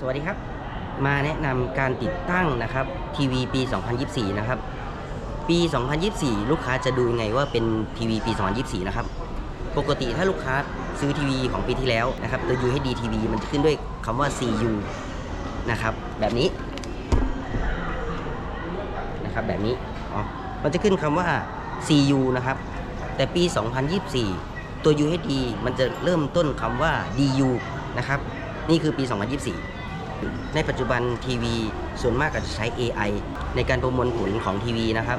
สวัสดีครับ มาแนะนำการติดตั้งนะครับทีวีปี 2024 นะครับ ปี 2024 ลูกค้าจะดูยังไงว่าเป็นทีวีปี 2024 นะครับ ปกติถ้าลูกค้าซื้อทีวีของปีที่แล้วนะครับตัว UHD TV มันจะขึ้นด้วยคำว่า CU นะครับ แบบนี้นะครับแบบนี้อ๋อมันจะขึ้นคำว่า CU นะครับ แต่ปี 2024 ตัว UHD มันจะเริ่มต้นคำว่า DU นะครับ นี่คือปี 2024 ในปัจจุบันทีวีส่วนมากก็จะใช้ AI ในการประมวลผลของทีวีนะครับ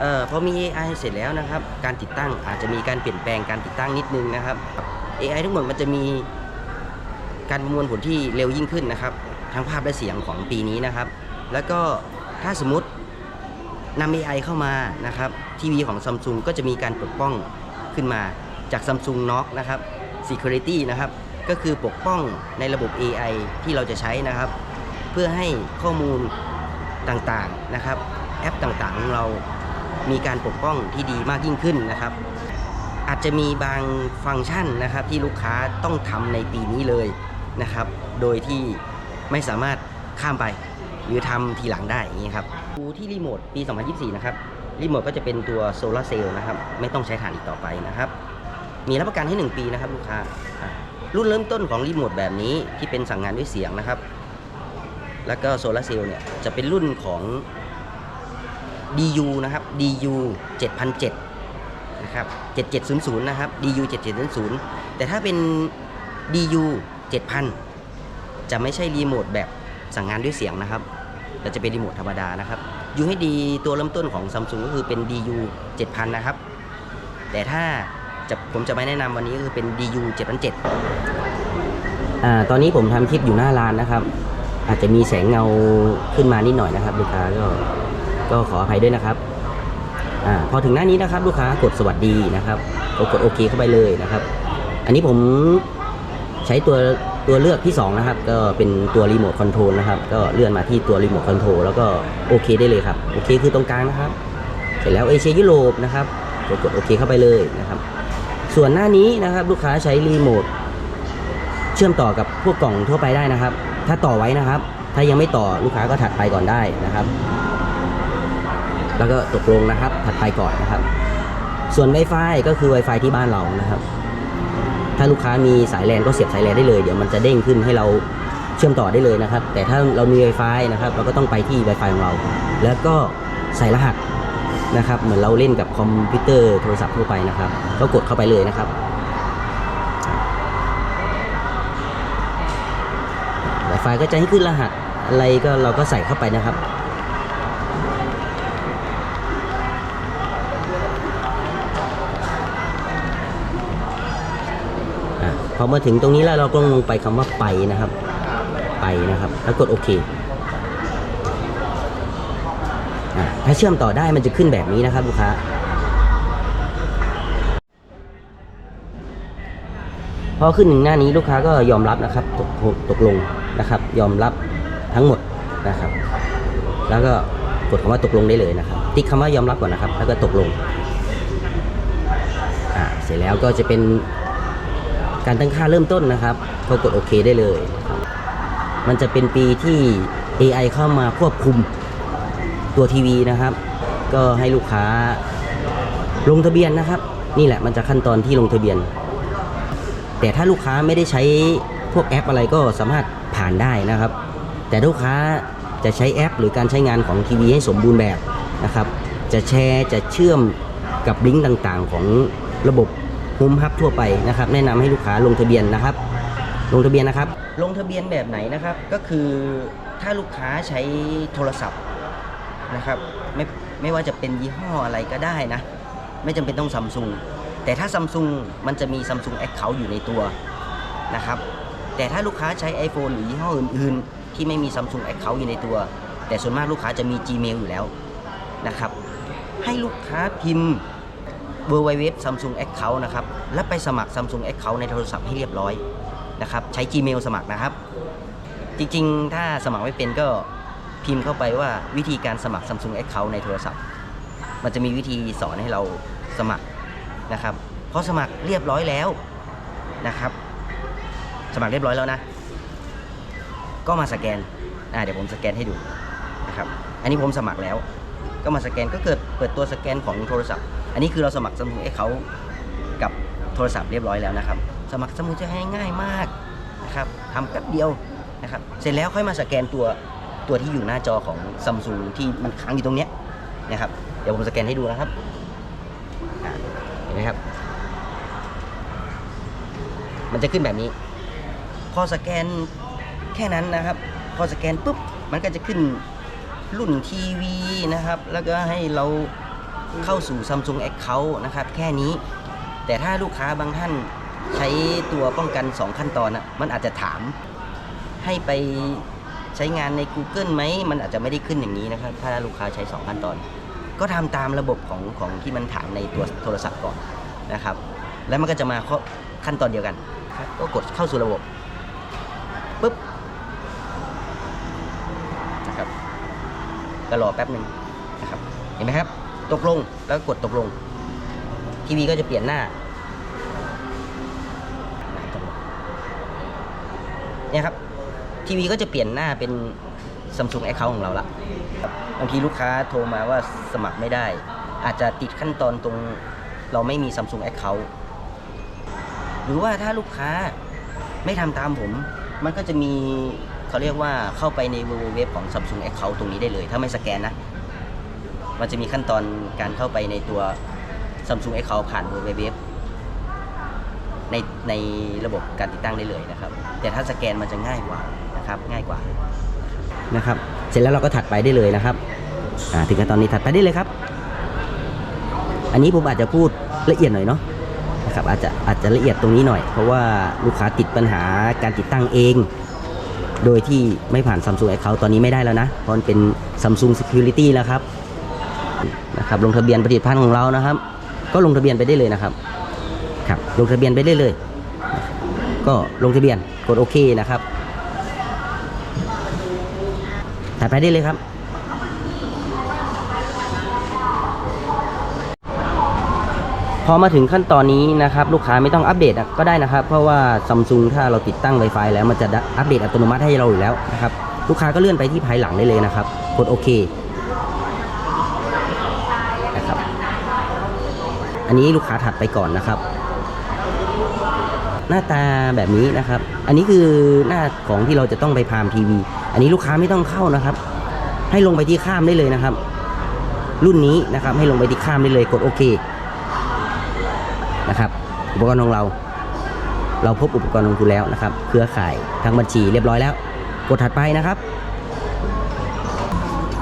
เอ่อพอมี AI เสร็จแล้วนะครับ การติดตั้งอาจจะมีการเปลี่ยนแปลงการติดตั้งนิดนึงนะครับ AI ทั้งหมดมันจะมีการประมวลผลที่เร็วยิ่งขึ้นนะครับ ทั้งภาพและเสียงของปีนี้นะครับ แล้วก็ถ้าสมมตินำ AI เข้ามานะครับทีวีของซัมซุงก็จะมีการปกป้องขึ้นมาจาก Samsung Knox นะครับ Security นะครับ ก็คือปกป้องในระบบ AI ที่เราจะใช้นะครับ เพื่อให้ข้อมูลต่างๆนะครับ แอปต่างๆของเรามีการปกป้องที่ดีมากยิ่งขึ้นนะครับ อาจจะมีบางฟังก์ชันนะครับที่ลูกค้าต้องทำในปีนี้เลยนะครับ โดยที่ไม่สามารถข้ามไป หรือทำทีหลังได้อย่างนี้ครับดูที่รีโมทปี 2024 นะครับรีโมทก็จะเป็นตัวโซลาร์เซลล์นะครับ ไม่ต้องใช้ถ่านอีกต่อไปนะครับ มีรับประกันให้ 1 ปีนะครับลูกค้า รุ่นเริ่มต้นของรีโมทแบบนี้ที่เป็นสั่งงานด้วยเสียงนะครับ แล้วก็โซลาร์เซลล์เนี่ยจะเป็นรุ่นของ DU นะครับ DU 7007นะครับ7700นะครับ DU 7700แต่ถ้าเป็น DU 7000 จะไม่ใช่รีโมทแบบสั่งงานด้วยเสียงนะครับแต่จะเป็นรีโมทธรรมดานะครับยูให้ดีตัวเริ่มต้นของ Samsung ก็คือเป็น DU 7000 นะครับ แต่ถ้า จะผมจะไม่แนะนำวันนี้คือเป็น DU 7007อ่าตอนนี้ผมทำคลิปอยู่หน้าร้านนะครับ อาจจะมีแสงเงาขึ้นมานิดหน่อยนะครับ ลูกค้าก็ก็ขออภัยด้วยนะครับอ่าพอถึงหน้านี้นะครับ ลูกค้ากดสวัสดีนะครับกกดโอเคเข้าไปเลยนะครับ อันนี้ผมใช้ตัวตัวเลือกที่ 2 นะครับ ก็เป็นตัวรีโมทคอนโทรลนะครับ ก็เลื่อนมาที่ตัวรีโมทคอนโทรลแล้วก็โอเคได้เลยครับโอเคคือตรงกลางนะครับ เสร็จแล้วเอเชียยุโรปนะครับกดกดโอเคเข้าไปเลยนะครับ ส่วนหน้านี้นะครับลูกค้าใช้รีโมทเชื่อมต่อกับพวกกล่องทั่วไปได้นะครับ ถ้าต่อไว้นะครับ ถ้ายังไม่ต่อลูกค้าก็ถัดไปก่อนได้นะครับ แล้วก็ตกลงนะครับ ถัดไปก่อนนะครับ ส่วน Wi-Fi ก็คือ Wi-Fi ที่บ้านเรานะครับ ถ้าลูกค้ามีสายแลนก็เสียบสายแลนได้เลย เดี๋ยวมันจะเด้งขึ้นให้เราเชื่อมต่อได้เลยนะครับ แต่ถ้าเรามี Wi-Fi นะครับ เราก็ต้องไปที่ Wi-Fi ของเรา แล้วก็ใส่รหัส นะครับ เหมือนเราเล่นกับคอมพิวเตอร์โทรศัพท์ทั่วไปนะครับ ก็กดเข้าไปเลยนะครับ Wi-Fi ก็จะให้ขึ้นรหัสอะไรก็เราก็ใส่เข้าไปนะครับพอมาถึงตรงนี้แล้วเราก็ลงไปคำว่าไปนะครับ ไปนะครับ แล้วกดโอเค ถ้าเชื่อมต่อได้มันจะขึ้นแบบนี้นะครับลูกค้าพอขึ้นหนึ่งหน้านี้ลูกค้าก็ยอมรับนะครับตกตกลงนะครับ ยอมรับทั้งหมดนะครับ แล้วก็กดคำว่าตกลงได้เลยนะครับ ติ๊กคำว่ายอมรับก่อนนะครับ แล้วก็ตกลงอ่าเสร็จแล้วก็จะเป็นการตั้งค่าเริ่มต้นนะครับก็กดโอเคได้เลย มันจะเป็นปีที่ AI เข้ามาควบคุม ตัวทีวีนะครับ ก็ให้ลูกค้าลงทะเบียนนะครับ นี่แหละมันจะขั้นตอนที่ลงทะเบียน แต่ถ้าลูกค้าไม่ได้ใช้พวกแอปอะไรก็สามารถผ่านได้นะครับ แต่ลูกค้าจะใช้แอป หรือการใช้งานของทีวีให้สมบูรณ์แบบนะครับ จะแชร์จะเชื่อมกับลิงก์ต่างๆ ของระบบโฮมฮับทั่วไปนะครับ แนะนำให้ลูกค้าลงทะเบียนนะครับ ลงทะเบียนนะครับ ลงทะเบียนแบบไหนนะครับ ก็คือถ้าลูกค้าใช้โทรศัพท์ นะครับไม่ไม่ว่าจะเป็นยี่ห้ออะไรก็ได้นะ ไม่จำเป็นต้องซัมซุงแต่ถ้าซัมซุงมันจะมีซัมซุงแอคเคาท์อยู่ในตัวนะครับแต่ถ้าลูกค้าใช้ iPhone หรือยี่ห้ออื่นๆ ที่ไม่มีซัมซุงแอคเคาท์อยู่ในตัว แต่ส่วนมากลูกค้าจะมี Gmail อยู่แล้วนะครับให้ลูกค้าพิมพ์ w w w Samsung Account นะครับแล้วไปสมัคร Samsung Account ในโทรศัพท์ให้เรียบร้อยนะครับใช้ Gmail สมัครนะครับ จริงๆ ถ้าสมัครไม่เป็นก็ พิมพ์เข้าไปว่าวิธีการสมัคร Samsung Account ในโทรศัพท์ มันจะมีวิธีสอนให้เราสมัครนะครับพอสมัครเรียบร้อยแล้วนะครับ สมัครเรียบร้อยแล้วนะ ก็มาสแกนอ่าเดี๋ยวผมสแกนให้ดูนะครับอันนี้ผมสมัครแล้ว ก็มาสแกนก็เกิดเปิดตัวสแกนของโทรศัพท์ อันนี้คือเราสมัคร Samsung X เขากับโทรศัพท์เรียบร้อยแล้วนะครับ สมัคร Samsung จะให้ง่ายมากนะครับทำแป๊บเดียวนะครับ เสร็จแล้วค่อยมาสแกนตัว ตัวที่อยู่หน้าจอของ Samsung ที่มันค้างอยู่ตรงเนี้ยนะครับ เดี๋ยวผมสแกนให้ดูนะครับเห็นไหมครับ มันจะขึ้นแบบนี้ พอสแกนแค่นั้นนะครับ พอสแกนปุ๊บมันก็จะขึ้นรุ่นทีวีนะครับ แล้วก็ให้เราเข้าสู่ Samsung Account นะครับ แค่นี้ แต่ถ้าลูกค้าบางท่านใช้ตัวป้องกัน 2 ขั้นตอนอะมันอาจจะถามให้ไป ใช้งานใน Google ไหม มันอาจจะไม่ได้ขึ้นอย่างนี้นะครับ ถ้าลูกค้าใช้ 2 ขั้นตอน ก็ทำตามระบบของของที่มันถามในตัวโทรศัพท์ก่อนนะครับ แล้วมันก็จะมาขั้นตอนเดียวกัน ก็กดเข้าสู่ระบบปุ๊บนะครับก็รอแป๊บหนึ่งนะครับ เห็นไหมครับ ตกลงแล้วกดตกลง ทีวีก็จะเปลี่ยนหน้าเนี่ยครับ ทีวีก็จะเปลี่ยนหน้าเป็น Samsung Account ของเราละบบางทีลูกค้าโทรมาว่าสมัครไม่ได้ อาจจะติดขั้นตอนตรงเราไม่มี Samsung Account หรือว่าถ้าลูกค้าไม่ทำตามผม มันก็จะมีเขาเรียกว่าเข้าไปใน www ของ Samsung Account ตรงนี้ได้เลย ถ้าไม่สแกนนะ มันจะมีขั้นตอนการเข้าไปในตัว Samsung Account ผ่าน www ในในระบบการติดตั้งได้เลยนะครับ แต่ถ้าสแกนมันจะง่ายกว่า นะครับง่ายกว่านะครับเสร็จแล้วเราก็ถัดไปได้เลยนะครับอ่าถึงขั้นตอนนี้ถัดไปได้เลยครับ อันนี้ผมอาจจะพูดละเอียดหน่อยเนาะนะครับอาจจะอาจจะละเอียดตรงนี้หน่อย เพราะว่าลูกค้าติดปัญหาการติดตั้งเอง โดยที่ไม่ผ่าน Samsung Account ตอนนี้ไม่ได้แล้วนะเพราะมันเป็น Samsung Security แล้วครับนะครับลงทะเบียนผลิตภัณฑ์ของเรานะครับ ก็ลงทะเบียนไปได้เลยนะครับครับลงทะเบียนไปได้เลย ก็ลงทะเบียนกดโอเคนะครับ ถัดไปได้เลยครับพอมาถึงขั้นตอนนี้นะครับลูกค้าไม่ต้องอัปเดตก็ได้นะครับ เพราะว่าซัมซุงถ้าเราติดตั้ง Wi-Fi แล้วมันจะอัปเดตอัตโนมัติให้เราอยู่แล้วนะครับลูกค้าก็เลื่อนไปที่ภายหลังได้เลยนะครับกดโอเคนะครับอันนี้ลูกค้าถัดไปก่อนนะครับ หน้าตาแบบนี้นะครับ อันนี้คือหน้าของที่เราจะต้องไปพามทีวี อันนี้ลูกค้าไม่ต้องเข้านะครับ ให้ลงไปที่ข้ามได้เลยนะครับ รุ่นนี้นะครับ ให้ลงไปที่ข้ามได้เลยกดโอเคนะครับ อุปกรณ์ของเรา เราพบอุปกรณ์ของคุณแล้วนะครับ เครือข่ายทางบัญชีเรียบร้อยแล้ว กดถัดไปนะครับ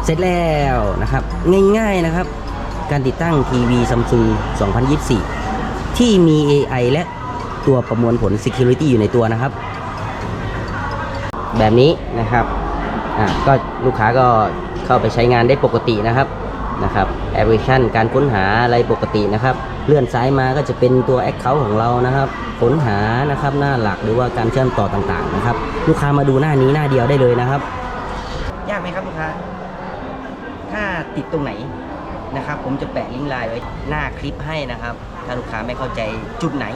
เสร็จแล้วนะครับ ง่ายๆนะครับ การติดตั้งทีวีซัมซุง2024 ที่มี AI และตัวประมวลผล Security อยู่ในตัวนะครับ แบบนี้นะครับ อ่าก็ลูกค้าก็เข้าไปใช้งานได้ปกตินะครับนะครับแอปพลิเคชันการค้นหาอะไรปกตินะครับ เลื่อนซ้ายมาก็จะเป็นตัว Account ของเรานะครับ ค้นหานะครับหน้าหลักหรือว่าการเชื่อมต่อต่างๆนะครับ ลูกค้ามาดูหน้านี้หน้าเดียวได้เลยนะครับ ยากไหมครับลูกค้า ถ้าติดตรงไหนนะครับ ผมจะแปะลิงก์ไลน์ไว้หน้าคลิปให้นะครับ ถ้าลูกค้าไม่เข้าใจจุดไหน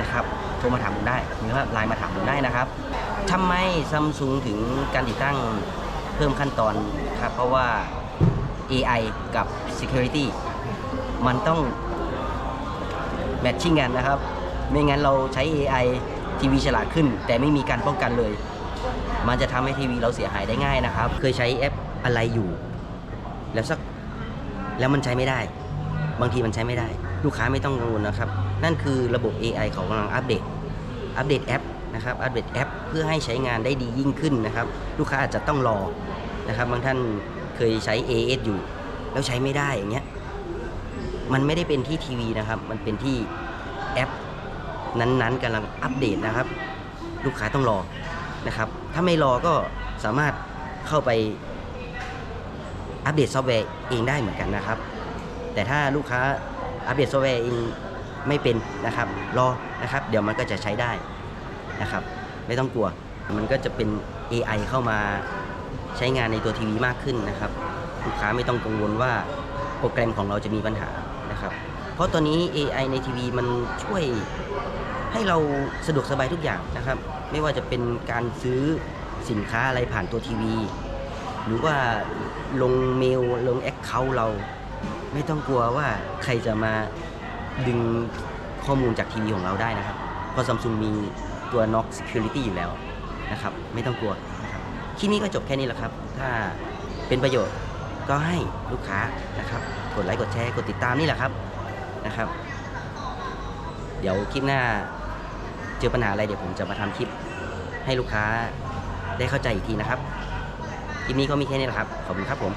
นะครับโทรมาถามผมได้หรือว่าไลน์มาถามผมได้นะครับ ทำไมซัมซุงถึงการติดตั้งเพิ่มขั้นตอนครับเพราะว่า AI กับ Security มันต้องแมทชิ่งกันนะครับ ไม่งั้นเราใช้ AI ทีวีฉลาดขึ้น แต่ไม่มีการป้องกันเลย มันจะทำให้ทีวีเราเสียหายได้ง่ายนะครับ เคยใช้แอปอะไรอยู่ แล้วสักแล้วมันใช้ไม่ได้ บางทีมันใช้ไม่ได้ ลูกค้าไม่ต้องกังวลนะครับ นั่นคือระบบ AI เขากำลังอัปเดต อัปเดตแอป นะครับอัปเดตแอปเพื่อให้ใช้งานได้ดียิ่งขึ้นนะครับ ลูกค้าอาจจะต้องรอนะครับ บางท่านเคยใช้ AS อยู่ แล้วใช้ไม่ได้อย่างเงี้ยมันไม่ได้เป็นที่ทีวีนะครับ มันเป็นที่แอปนั้นๆกำลังอัปเดตนะครับ ลูกค้าต้องรอนะครับ ถ้าไม่รอก็สามารถเข้าไปอัปเดตซอฟต์แวร์เองได้เหมือนกันนะครับ แต่ถ้าลูกค้าอัปเดตซอฟต์แวร์เองไม่เป็นนะครับ รอนะครับ เดี๋ยวมันก็จะใช้ได้ นะครับ ไม่ต้องกลัว มันก็จะเป็น AI เข้ามาใช้งานในตัวทีวีมากขึ้นนะครับลูกค้าไม่ต้องกังวลว่าโปรแกรมของเราจะมีปัญหานะครับ เพราะตอนนี้ AI ในทีวีมันช่วยให้เราสะดวกสบายทุกอย่างนะครับ ไม่ว่าจะเป็นการซื้อสินค้าอะไรผ่านตัวทีวี หรือว่าลงเมลลงแอคเคาท์เรา ไม่ต้องกลัวว่าใครจะมาดึงข้อมูลจากทีวีของเราได้นะครับ เพราะซัมซุงมี ตัว Knox Security อยู่แล้วนะครับ ไม่ต้องกลัวนะครับคลิปนี้ก็จบแค่นี้แหละครับ ถ้าเป็นประโยชน์ก็ให้ลูกค้านะครับกดไลค์กดแชร์กดติดตามนี่แหละครับนะครับ เดี๋ยวคลิปหน้าเจอปัญหาอะไรเดี๋ยวผมจะมาทำคลิปให้ลูกค้าได้เข้าใจอีกทีนะครับคลิปนี้ก็มีแค่นี้แหละครับ ขอบคุณครับผม